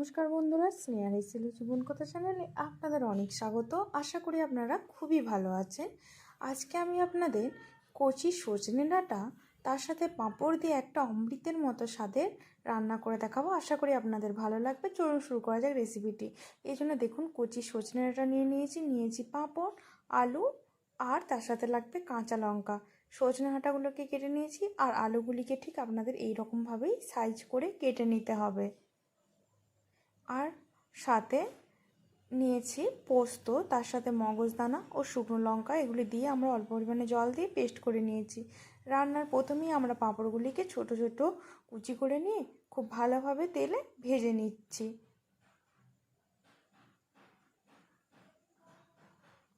নমস্কার বন্ধুরা, স্নেহার এসেছিল জীবন কথা চ্যানেলে আপনাদের অনেক স্বাগত। আশা করি আপনারা খুবই ভালো আছেন। আজকে আমি আপনাদের কচি সজনে ডাঁটা, তার সাথে পাঁপড় দিয়ে একটা অমৃতের মতো স্বাদের রান্না করে দেখাবো। আশা করি আপনাদের ভালো লাগবে। চলুন শুরু করা যাক রেসিপিটি এই জন্য দেখুন, কচি সজনে ডাঁটা নিয়ে নিয়েছি নিয়েছি পাঁপড়, আলু, আর তার সাথে লাগবে কাঁচা লঙ্কা। সজনে ডাঁটাগুলোকে কেটে নিয়েছি, আর আলুগুলিকে ঠিক আপনাদের এই রকমভাবেই সাইজ করে কেটে নিতে হবে। আর সাথে নিয়েছি পোস্ত, তার সাথে মগজদানা ও শুকনো লঙ্কা। এগুলি দিয়ে আমরা অল্প পরিমাণে জল দিয়ে পেস্ট করে নিয়েছি। রান্নার প্রথমেই আমরা পাঁপড়গুলিকে ছোট ছোট কুচি করে নিয়ে খুব ভালোভাবে তেলে ভেজে নিচ্ছি।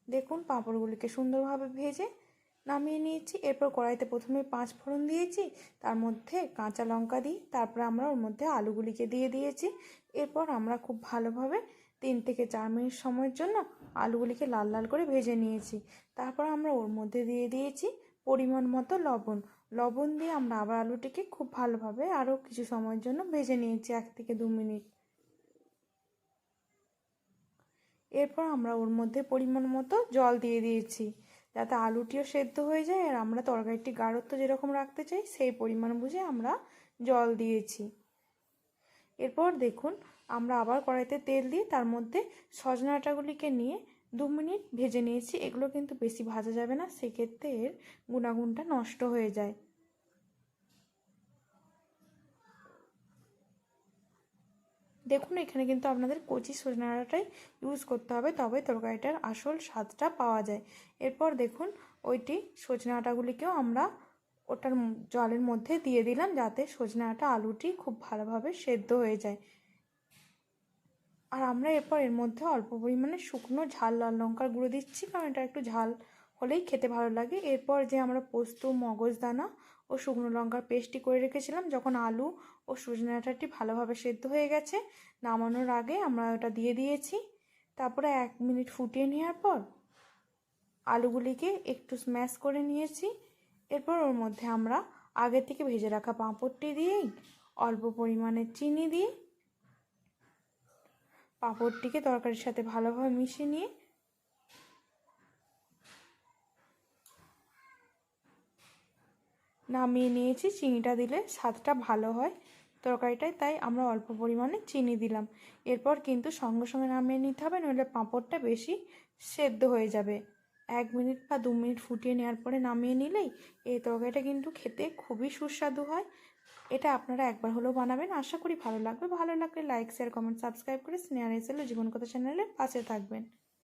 দেখুন পাঁপড়গুলিকে সুন্দরভাবে ভেজে নামিয়ে নিয়েছি। এরপর কড়াইতে প্রথমে পাঁচ ফোড়ন দিয়েছি, তার মধ্যে কাঁচা লঙ্কা দিই, তারপর আমরা ওর মধ্যে আলুগুলিকে দিয়ে দিয়েছি। এরপর আমরা খুব ভালোভাবে তিন থেকে চার মিনিট সময়ের জন্য আলুগুলিকে লাল লাল করে ভেজে নিয়েছি। তারপর আমরা ওর মধ্যে দিয়ে দিয়েছি পরিমাণ মতো লবণ। লবণ দিয়ে আমরা আবার আলুটিকে খুব ভালোভাবে আরও কিছু সময়ের জন্য ভেজে নিয়েছি, এক থেকে দু মিনিট। এরপর আমরা ওর মধ্যে পরিমাণ মতো জল দিয়ে দিয়েছি। যাতে আলুটিও সেদ্ধ হয়ে যায় আর আমরা তরকারিটি গাঢ়ত্ব যেরকম রাখতে চাই, সেই পরিমাণ বুঝে আমরা জল দিয়েছি। এরপর দেখুন, আমরা আবার কড়াইতে তেল দিয়ে তার মধ্যে সজনা ডাঁটাগুলিকে নিয়ে দু মিনিট ভেজে নিয়েছি। এগুলো কিন্তু বেশি ভাজা যাবে না, সেক্ষেত্রে এর গুণাগুণটা নষ্ট হয়ে যায়। দেখুন, এখানে কিন্তু আপনাদের কচি সজনা ইউজ করতে হবে, তবে তরকারিটার আসল স্বাদটা পাওয়া যায়। এরপর দেখুন, ওইটি সজনা ডাঁটাগুলিকেও আমরা ওটার জলের মধ্যে দিয়ে দিলাম, যাতে সজনা ডাঁটা আলুটি খুব ভালোভাবে সেদ্ধ হয়ে যায়। আর আমরা এরপর এর মধ্যে অল্প পরিমাণে শুকনো ঝাল, লাল লঙ্কার গুঁড়ো দিচ্ছি, কারণ এটা একটু ঝাল হলেই খেতে ভালো লাগে। এরপর যে আমরা পোস্ত, মগজদানা ও শুকনো লঙ্কার পেস্টটি করে রেখেছিলাম, যখন আলু ও সজনে ডাঁটাটি ভালোভাবে সেদ্ধ হয়ে গেছে, নামানোর আগে আমরা ওটা দিয়ে দিয়েছি। তারপরে এক মিনিট ফুটিয়ে নেওয়ার পর আলুগুলিকে একটু স্ম্যাশ করে নিয়েছি। এরপর ওর মধ্যে আমরা আগে থেকে ভেজে রাখা পাঁপড়টি দিয়েই অল্প পরিমাণে চিনি দিয়ে পাঁপড়টিকে তরকারির সাথে ভালোভাবে মিশিয়ে নিয়ে নামিয়ে নিয়েছি। চিনিটা দিলে স্বাদটা ভালো হয় তরকারিটায়, তাই আমরা অল্প পরিমাণে চিনি দিলাম। এরপর কিন্তু সঙ্গে সঙ্গে নামিয়ে নিতে হবে, নইলে পাঁপড়টা বেশি সেদ্ধ হয়ে যাবে। এক মিনিট বা দু মিনিট ফুটিয়ে নেওয়ার পরে নামিয়ে নিলেই এই তরকারিটা কিন্তু খেতে খুবই সুস্বাদু হয়। এটা আপনারা একবার হলেও বানাবেন। আশা করি ভালো লাগবে। ভালো লাগলে লাইক শেয়ার কমেন্ট সাবস্ক্রাইব করে স্নেহার এসেলো জীবন কথা চ্যানেলের পাশে থাকবেন।